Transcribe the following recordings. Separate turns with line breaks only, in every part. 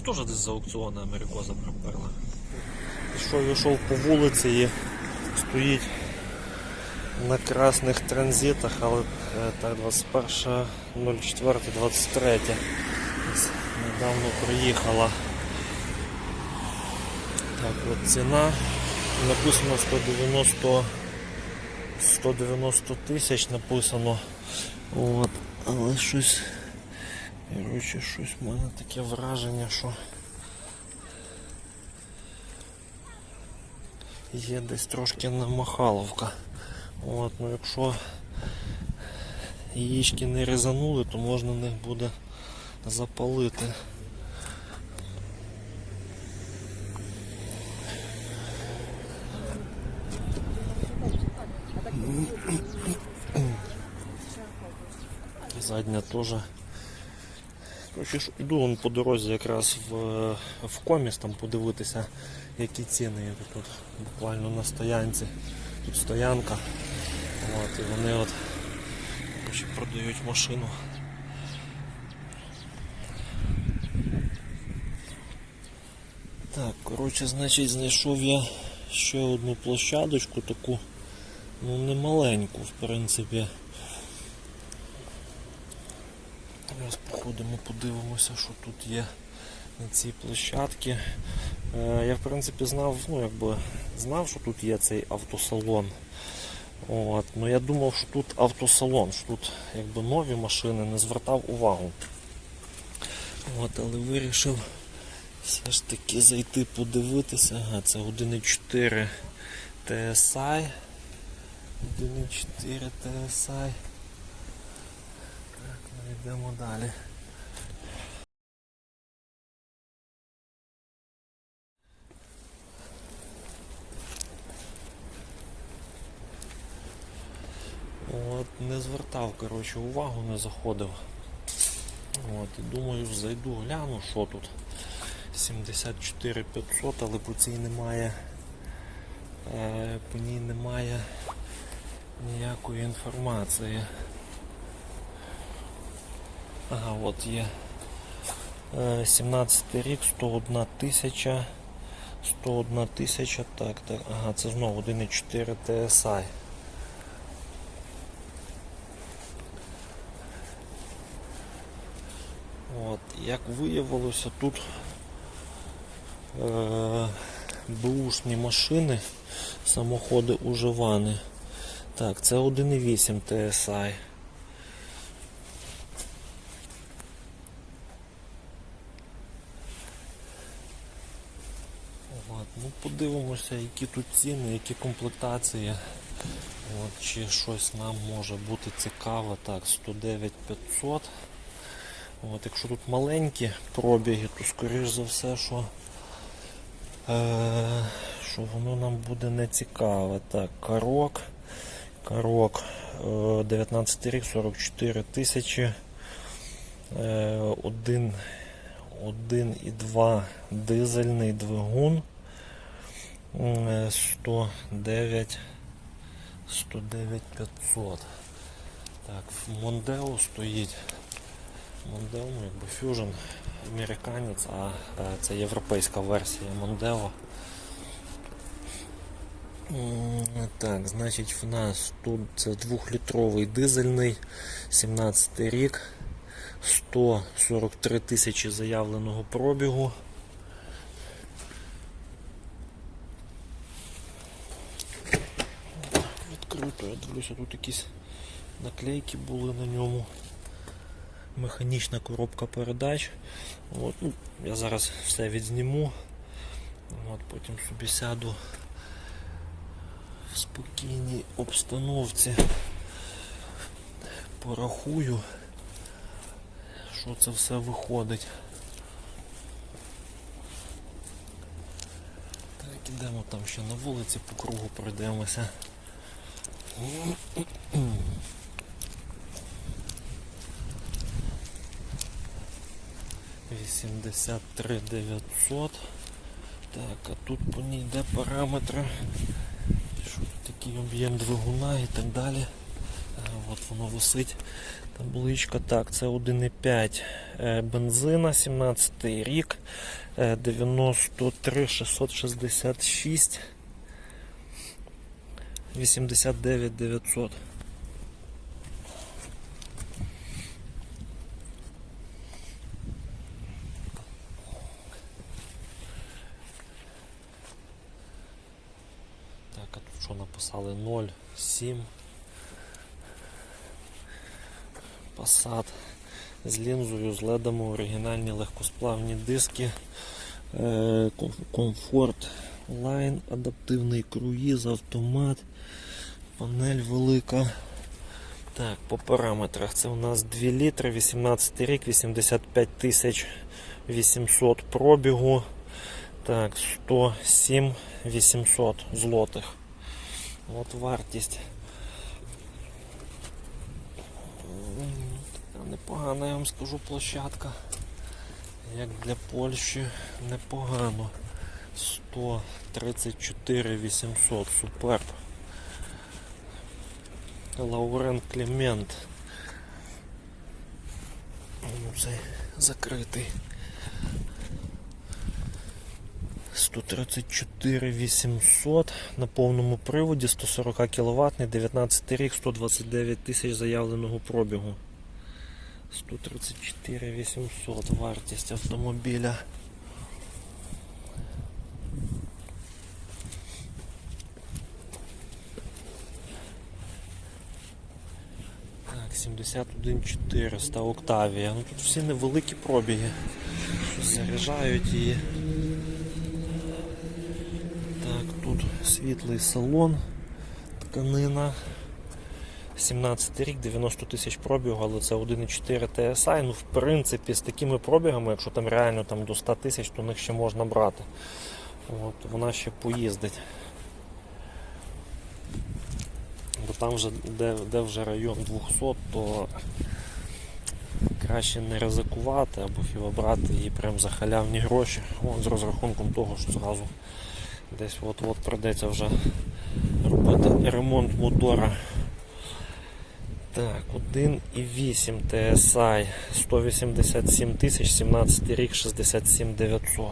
ж теж десь за аукціони Америкоза приперла. Пішов, йшов по вулиці і стоїть на красних транзитах, але е, так 21.04.23. Недавно приїхала. Так, от ціна. Написано 190 190 тисяч написано. От, але щось. Коротше, щось в мене таке враження, що є десь трошки намахаловка. От, ну якщо яєчки не різанули, то можна них буде запалити. Задня теж. Короче, ж іду вон по дорозі якраз в, в коміс там подивитися, які ціни є тут буквально на стоянці. Тут стоянка. От, і вони от продають машину. Так, коротше, значить, знайшов я ще одну площадочку таку, ну не маленьку, в принципі. Зараз походимо, подивимося, що тут є на цій площадці. Е, Я в принципі знав, ну якби знав, що тут є цей автосалон. От, ну я думав, що тут автосалон, що тут якби нові машини, не звертав увагу. От, але вирішив все ж таки зайти подивитися. Ага, це 1.4 TSI. 1.4 TSI. Йдемо далі. От, не звертав коротше, увагу, не заходив. От, і думаю, зайду, гляну, що тут. 74 500, але по цій немає. Е, по ній немає ніякої інформації. Ага, от є. Е, 17 рік, 101 тисяча. 101 тисяча, так, так. Ага, це знову 1.4 TSI. От, як виявилося, тут е, бушні машини, самоходи уживани. Так, це 1.8 TSI. От, ну подивимося, які тут ціни, які комплектації. От, чи щось нам може бути цікаво. Так, 109 500. От, якщо тут маленькі пробіги, то скоріш за все, що, е, що воно нам буде не цікаве. Так, карок. Карок е, 19 рік, 44 тисячі. Е, 1, 1,2 дизельний двигун. Е, 109 109 500. Так, Мондео стоїть. Мондео, ну, якби Fusion американець, а е, це європейська версія Мондео. Так, значить в нас тут це двохлітровий дизельний, 17 рік, 143 тисячі заявленого пробігу. Я дивлюся, тут якісь наклейки були на ньому механічна коробка передач. От, ну, я зараз все відзніму. От, потім собі сяду в спокійній обстановці. Порахую, що це все виходить. Так, ідемо там ще на вулиці по кругу пройдемося. 83 900. Так, а тут по ній йде параметри. Що такий об'єм двигуна і так далі. От воно висить. Табличка. Так, це 1,5 е, бензина, 17 рік, е, 93 666, 89 900. Так, а тут що написали? 0,7. Passat з лінзою, з ледами, оригінальні легкосплавні диски, е, комфорт лайн, адаптивний круїз, автомат, панель велика. Так, по параметрах це у нас 2 літри, 18 рік, 85 тисяч 800 пробігу. Так, 107 800 злотих. От вартість. Така непогана, я вам скажу, площадка. Як для Польщі непогано. 134 800, суперб. Лаурен Клемент. Ну, Цей закритий. 134 800 на повному приводі 140 кВт, 19 рік, 129 тисяч заявленого пробігу. 134 800 вартість автомобіля. Так, 71 400 Октавія. Ну тут всі невеликі пробіги. Заряджають її. Так, тут світлий салон, тканина. 17 рік, 90 тисяч пробігу, але це 1,4 TSI. Ну, в принципі, з такими пробігами, якщо там реально там до 100 тисяч, то них ще можна брати. От, вона ще поїздить. Там вже, де, де вже район 200, то краще не ризикувати або хіба брати її прям за халявні гроші. От, з розрахунком того, що зразу десь от-от прийдеться вже робити ремонт мотора. Так, 1,8 TSI 187 тисяч, 17 рік, 67 900.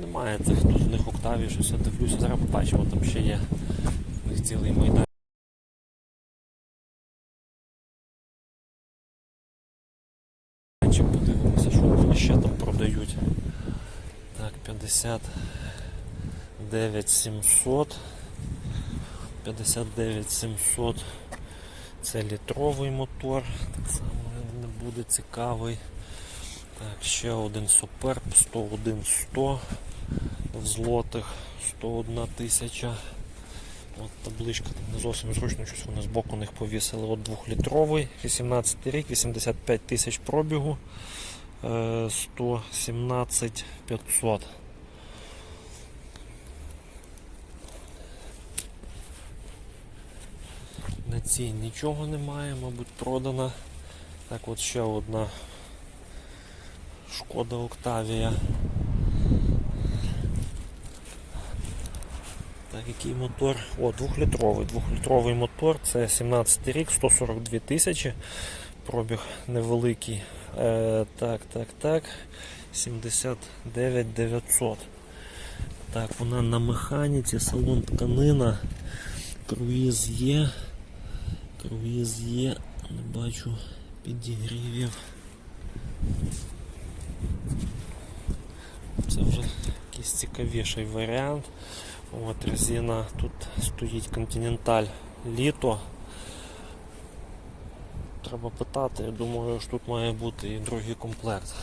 Немає цих тут в них октавів, щось я дивлюся, зараз побачимо, там ще є у них цілий майдан. Чи подивимося, що вони ще там продають. Так, 59 700. 59 700. Це літровий мотор, так само не буде цікавий. Так, ще один суперб, 101 100 в злотих, 101 тисяча. От табличка там не зовсім зручно, щось вони з боку них повісили. От 2-літровий, 18 рік, 85 тисяч пробігу, е, 117 500. На нічого немає, мабуть, продана. Так от ще одна шкода Октавія. Так, який мотор? О, двохлітровий. Двохлітровий мотор, це 17 рік, 142 тисячі. Пробіг невеликий. Е, так, так, так. 79 900. Так, вона на механіці, салон тканина, круїз є. Круїз є, не бачу підігрівів. Це вже якийсь цікавіший варіант. От резина тут стоїть Continental літо. Треба питати, я думаю, що тут має бути і другий комплект.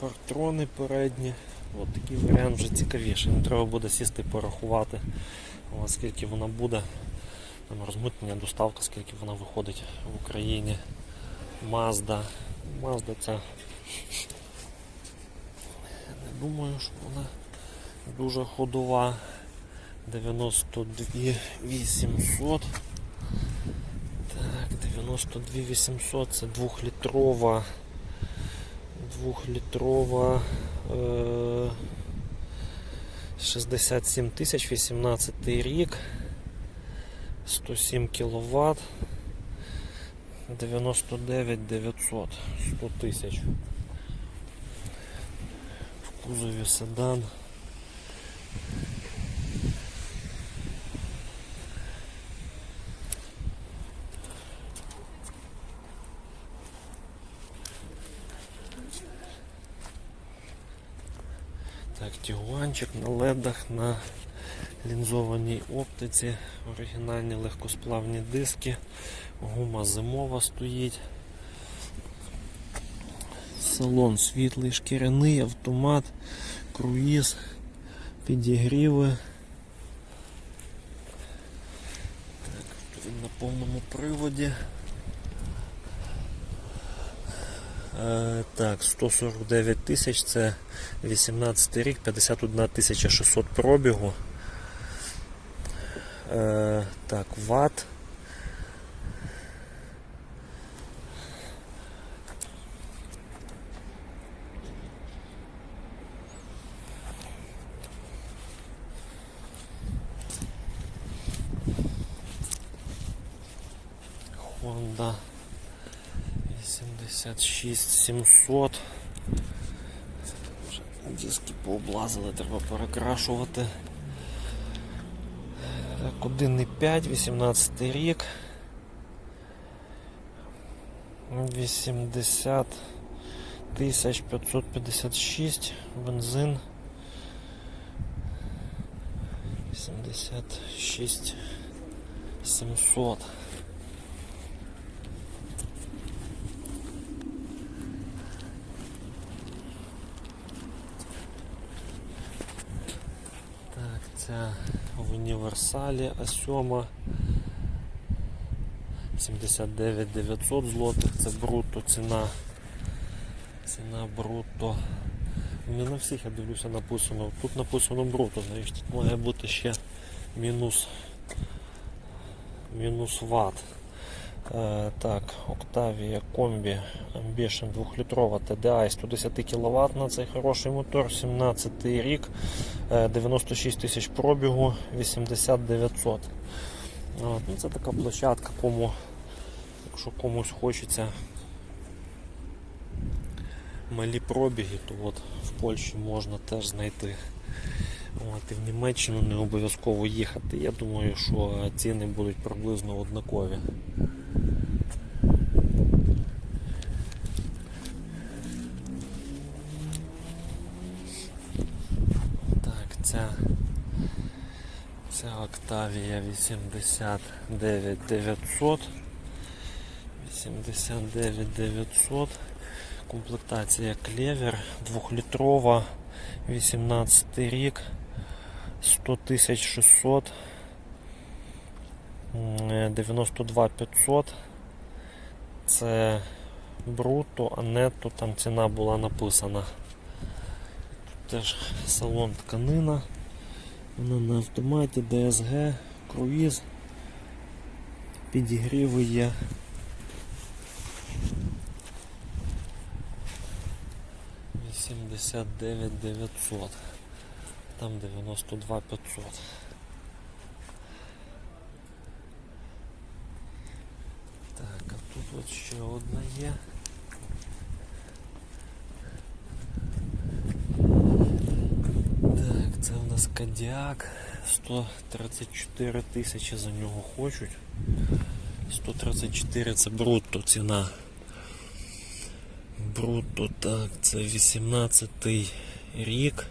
Партрони передні. От такий варіант вже цікавіший. Не треба буде сісти порахувати, скільки вона буде. Там розмитнення, доставка, скільки вона виходить в Україні. Mazda. Mazda ця. Не думаю, що вона дуже ходова. 92 800. Так, 92 800 це двохлітрова. Двухлітрова е, 67 тисяч, 18 рік, 107 кВт, 99 900, 100 тисяч. В кузові седан. Так, тігуанчик на ледах, на лінзованій оптиці, оригінальні легкосплавні диски, гума зимова стоїть. Салон світлий, шкіряний, автомат, круїз, підігріви. Так, він на повному приводі. Е, так, 149 тисяч, це 18 рік, 51 тисяча 600 пробігу. Е, так, ват. 700. Вже Диски пооблазили, треба перекрашувати. Так, 1,5, 18 рік. 80 тисяч 556 бензин. 76 700. Ця в універсалі А7 79 900 злотих, це бруто ціна. Ціна бруто. Не на всіх я дивлюся написано. Тут написано бруто, значить тут має бути ще мінус мінус ватт. Е, так, Octavia Combi Ambition 2-літрова TDI 110 кВт на цей хороший мотор, 17 рік, е, 96 тисяч пробігу, 80 900. Ну, це така площадка, кому, якщо комусь хочеться малі пробіги, то от в Польщі можна теж знайти. От, і в Німеччину не обов'язково їхати. Я думаю, що ціни будуть приблизно однакові. Так, ця, Octavia 89 900. 89 900. Комплектація клевер 2-літрова, 18 рік, 100 600, 92 500. Це бруто, а нетто там ціна була написана. Тут теж салон тканина. Вона на автоматі, DSG, круїз, підігріви є. Вісімдесят дев'ять дев'ятсот. Там дев'яносто два п'ятсот. Так, а тут от ще одна є. Так, це в нас Кадіак. 134 тисячі за нього хочуть. 134 це брутто ціна. Брутто, так, це 18 рік.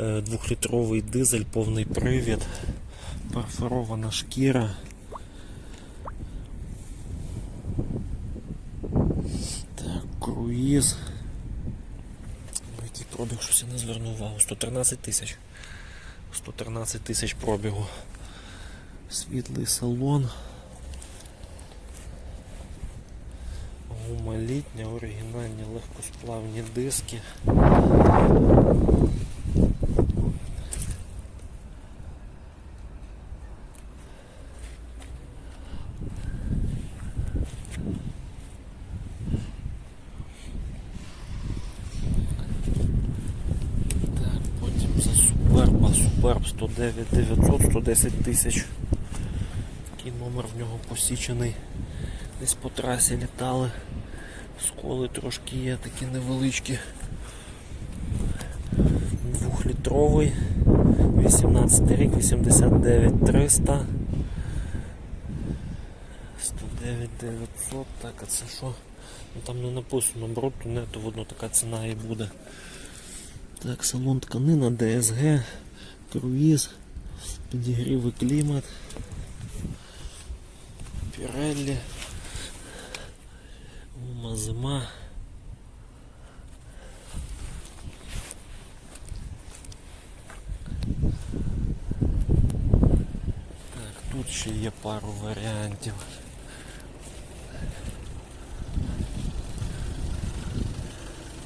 Е, Двохлітровий дизель, повний привід, перфорована шкіра. Так, круїз. Який пробіг, щось я не звернув увагу. 113 тисяч. 113 тисяч пробігу. Світлий салон. Гума літня, оригінальні легкосплавні диски. Суперб 109 900, 110 тисяч. Такий номер в нього посічений. Десь по трасі літали. Сколи трошки є, такі невеличкі. Двохлітровий. 18 рік, 89 300. 109 900. Так, а це що? Ну, там не написано брутто, нетто, видно така ціна і буде. Так, салон тканина, ДСГ, круїз, підігрів і клімат, Піреллі, Ума зима. Так, тут ще є пару варіантів.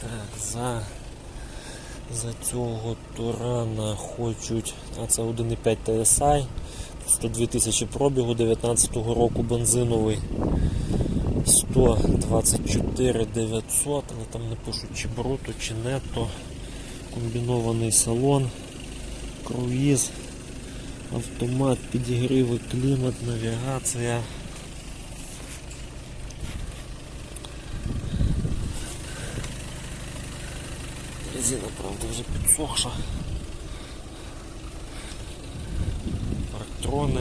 Так, за, за цього Турана хочуть. А це 1,5 TSI, 102 тисячі пробігу 19-го року бензиновий. 124 900, але там не пишуть чи бруто, чи нетто. Комбінований салон, круїз, автомат, підігріви, клімат, навігація. Резина, правда, вже підсохша. Парктрони.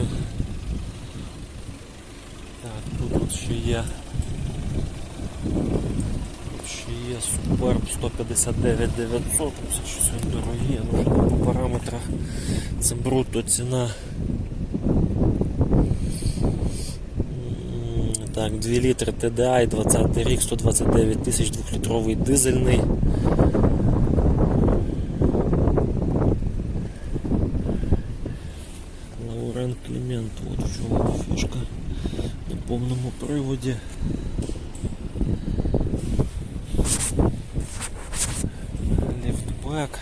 Так, тут от ще є. Тут ще є Superb 159 900, це щось дорогі, ну що по параметрах. Це бруто ціна. Так, 2 літри TDI, 20 рік, 129 тисяч, 2-літровий дизельний. Лаурен Клімент, от в чому фішка на повному приводі. Ліфтбек.